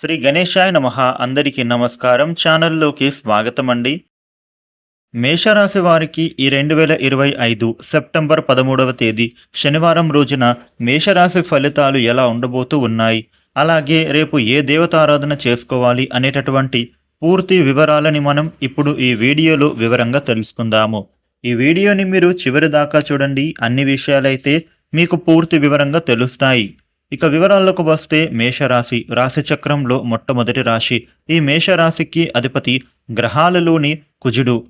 శ్రీ గణేశాయ నమ. అందరికీ నమస్కారం. ఛానల్లోకి స్వాగతం అండి మేషరాశి వారికి ఈ రెండు వేల ఇరవై ఐదు సెప్టెంబర్ పదమూడవ తేదీ శనివారం రోజున మేషరాశి ఫలితాలు ఎలా ఉండబోతూ ఉన్నాయి? అలాగే రేపు ఏ దేవతారాధన చేసుకోవాలి అనేటటువంటి పూర్తి వివరాలని మనం ఇప్పుడు ఈ వీడియోలో వివరంగా తెలుసుకుందాము. ఈ వీడియోని మీరు చివరి దాకా చూడండి. అన్ని విషయాలైతే మీకు పూర్తి వివరంగా తెలుస్తాయి. ఇక వివరాల్లోకి వస్తే మేషరాశి రాశిచక్రంలో మొట్టమొదటి రాశి. ఈ మేషరాశికి అధిపతి గ్రహాలలోని కుజుడు.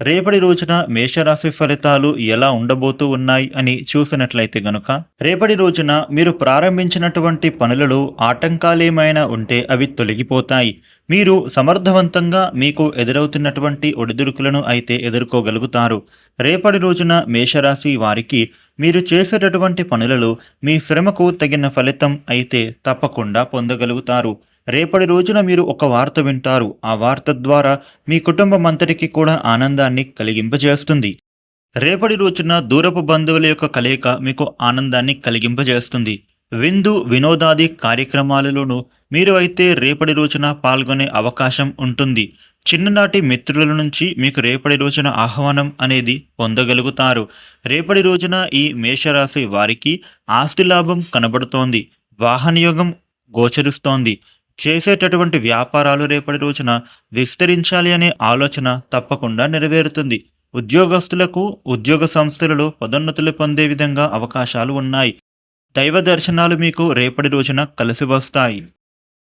రేపటి రోజున మేషరాశి ఫలితాలు ఎలా ఉండబోతూ ఉన్నాయి అని చూసినట్లయితే గనుక రేపటి రోజున మీరు ప్రారంభించినటువంటి పనులలో ఆటంకాలేమైనా ఉంటే అవి తొలగిపోతాయి. మీరు సమర్థవంతంగా మీకు ఎదురవుతున్నటువంటి ఒడిదుడుకులను అయితే ఎదుర్కోగలుగుతారు. రేపటి రోజున మేషరాశి వారికి మీరు చేసేటటువంటి పనులలో మీ శ్రమకు తగిన ఫలితం అయితే తప్పకుండా పొందగలుగుతారు. రేపటి రోజున మీరు ఒక వార్త వింటారు. ఆ వార్త ద్వారా మీ కుటుంబం అంతటికి కూడా ఆనందాన్ని కలిగింపజేస్తుంది. రేపటి రోజున దూరపు బంధువుల యొక్క కలయిక మీకు ఆనందాన్ని కలిగింపజేస్తుంది. విందు వినోదాది కార్యక్రమాలలోనూ మీరు అయితే రేపటి రోజున పాల్గొనే అవకాశం ఉంటుంది. చిన్ననాటి మిత్రుల నుంచి మీకు రేపటి రోజున ఆహ్వానం అనేది పొందగలుగుతారు. రేపటి రోజున ఈ మేషరాశి వారికి ఆస్తి లాభం కనబడుతోంది. వాహనయోగం గోచరిస్తోంది. చేసేటటువంటి వ్యాపారాలు రేపటి రోజున విస్తరించాలి అనే ఆలోచన తప్పకుండా నెరవేరుతుంది. ఉద్యోగస్తులకు ఉద్యోగ సంస్థలలో పదోన్నతులు పొందే విధంగా అవకాశాలు ఉన్నాయి. దైవ దర్శనాలు మీకు రేపటి రోజున కలిసి వస్తాయి.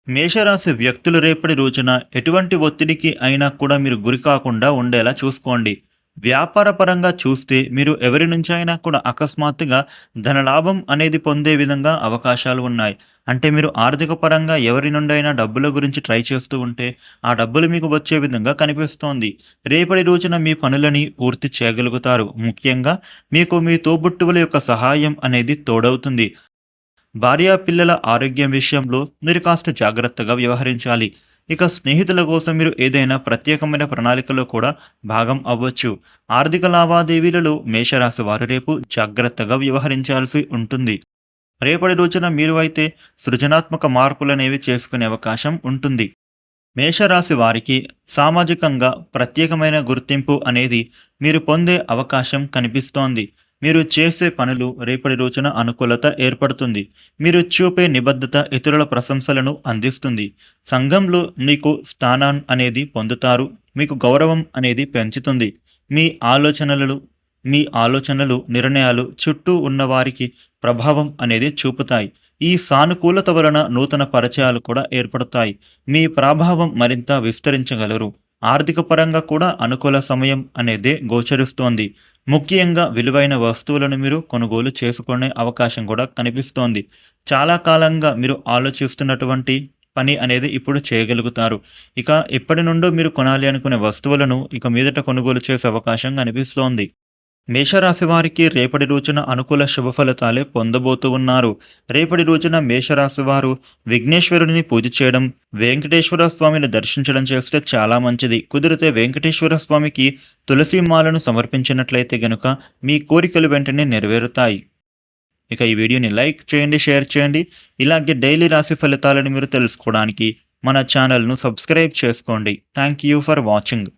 మేషరాశి వ్యక్తులు రేపటి రోజున ఎటువంటి ఒత్తిడికి అయినా కూడా మీరు గురి కాకుండా ఉండేలా చూసుకోండి. వ్యాపారపరంగా చూస్తే మీరు ఎవరి నుంచి అయినా కూడా అకస్మాత్తుగా ధనలాభం అనేది పొందే విధంగా అవకాశాలు ఉన్నాయి. అంటే మీరు ఆర్థిక పరంగా ఎవరి నుండైనా డబ్బుల గురించి ట్రై చేస్తూ ఉంటే ఆ డబ్బులు మీకు వచ్చే విధంగా కనిపిస్తోంది. రేపటి రోజున మీ పనులని పూర్తి చేయగలుగుతారు. ముఖ్యంగా మీకు మీ తోబుట్టువుల యొక్క సహాయం అనేది తోడవుతుంది. భార్యా పిల్లల ఆరోగ్యం విషయంలో మీరు కాస్త జాగ్రత్తగా వ్యవహరించాలి. ఇక స్నేహితుల కోసం మీరు ఏదైనా ప్రత్యేకమైన ప్రణాళికలో కూడా భాగం అవ్వచ్చు. ఆర్థిక లావాదేవీలలో మేషరాశి వారు రేపు జాగ్రత్తగా వ్యవహరించాల్సి ఉంటుంది. రేపటి రోజున మీరు అయితే సృజనాత్మక మార్పులనేవి చేసుకునే అవకాశం ఉంటుంది. మేషరాశి వారికి సామాజికంగా ప్రత్యేకమైన గుర్తింపు అనేది మీరు పొందే అవకాశం కనిపిస్తోంది. మీరు చేసే పనులు రేపటి రోజున అనుకూలత ఏర్పడుతుంది. మీరు చూపే నిబద్ధత ఇతరుల ప్రశంసలను అందిస్తుంది. సంఘంలో మీకు స్థానం అనేది పొందుతారు. మీకు గౌరవం అనేది పెంచుతుంది. మీ ఆలోచనలు మీ ఆలోచనలు నిర్ణయాలు చుట్టూ ఉన్నవారికి ప్రభావం అనేది చూపుతాయి. ఈ సానుకూలత వలన నూతన పరిచయాలు కూడా ఏర్పడతాయి. మీ ప్రభావం మరింత విస్తరించగలరు. ఆర్థిక పరంగా కూడా అనుకూల సమయం అనేదే గోచరిస్తోంది. ముఖ్యంగా విలువైన వస్తువులను మీరు కొనుగోలు చేసుకునే అవకాశం కూడా కనిపిస్తోంది. చాలా కాలంగా మీరు ఆలోచిస్తున్నటువంటి పని అనేది ఇప్పుడు చేయగలుగుతారు. ఇక ఇప్పటి నుండో మీరు కొనాలి అనుకునే వస్తువులను ఇక మీదట కొనుగోలు చేసే అవకాశం కనిపిస్తోంది. మేషరాశి వారికి రేపటి రోజున అనుకూల శుభ ఫలితాలే పొందబోతూ ఉన్నారు రేపటి రోజున మేషరాశి వారు విఘ్నేశ్వరుడిని పూజ చేయడం వెంకటేశ్వర స్వామిని దర్శించడం చేస్తే చాలా మంచిది. కుదిరితే వెంకటేశ్వర స్వామికి తులసి మాలను సమర్పించినట్లయితే గనుక మీ కోరికలు వెంటనే నెరవేరుతాయి. ఇక ఈ వీడియోని లైక్ చేయండి షేర్ చేయండి. ఇలాగే డైలీ రాశి ఫలితాలను మీరు తెలుసుకోవడానికి మన ఛానల్ను సబ్స్క్రైబ్ చేసుకోండి. Thank you for watching.